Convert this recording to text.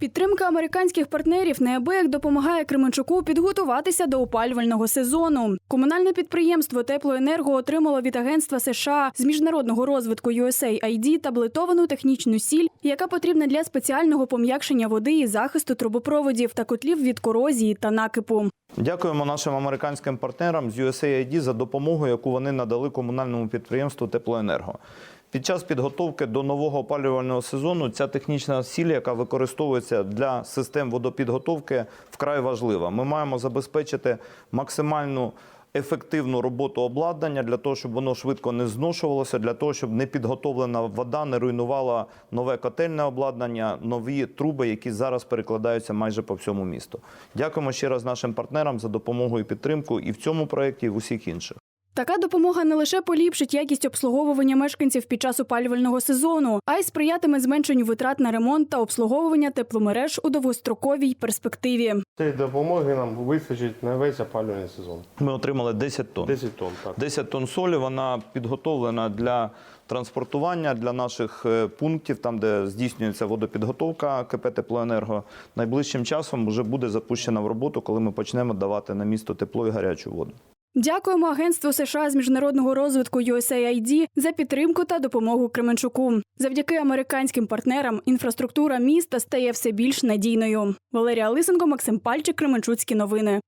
Підтримка американських партнерів неабияк допомагає Кременчуку підготуватися до опалювального сезону. Комунальне підприємство Теплоенерго отримало від агентства США з міжнародного розвитку USAID таблетовану технічну сіль, яка потрібна для спеціального пом'якшення води і захисту трубопроводів та котлів від корозії та накипу. Дякуємо нашим американським партнерам з USAID за допомогу, яку вони надали комунальному підприємству Теплоенерго. Під час підготовки до нового опалювального сезону ця технічна сіль, яка використовується для систем водопідготовки, вкрай важлива. Ми маємо забезпечити максимальну ефективну роботу обладнання для того, щоб воно швидко не зношувалося, для того, щоб непідготовлена вода не руйнувала нове котельне обладнання, нові труби, які зараз перекладаються майже по всьому місту. Дякуємо ще раз нашим партнерам за допомогу і підтримку і в цьому проєкті, і в усіх інших. Така допомога не лише поліпшить якість обслуговування мешканців під час опалювального сезону, а й сприятиме зменшенню витрат на ремонт та обслуговування тепломереж у довгостроковій перспективі. Цієї допомоги нам вистачить на весь опалювальний сезон. Ми отримали 10 тонн. 10 тонн, так. 10 тонн солі вона підготовлена для транспортування для наших е, пунктів, там де здійснюється водопідготовка КП Теплоенерго. Найближчим часом вже буде запущена в роботу, коли ми почнемо давати на місто тепло і гарячу воду. Дякуємо агентству США з міжнародного розвитку USAID за підтримку та допомогу Кременчуку. Завдяки американським партнерам інфраструктура міста стає все більш надійною. Валерія Лисенко, Максим Пальчик, Кременчуцькі новини.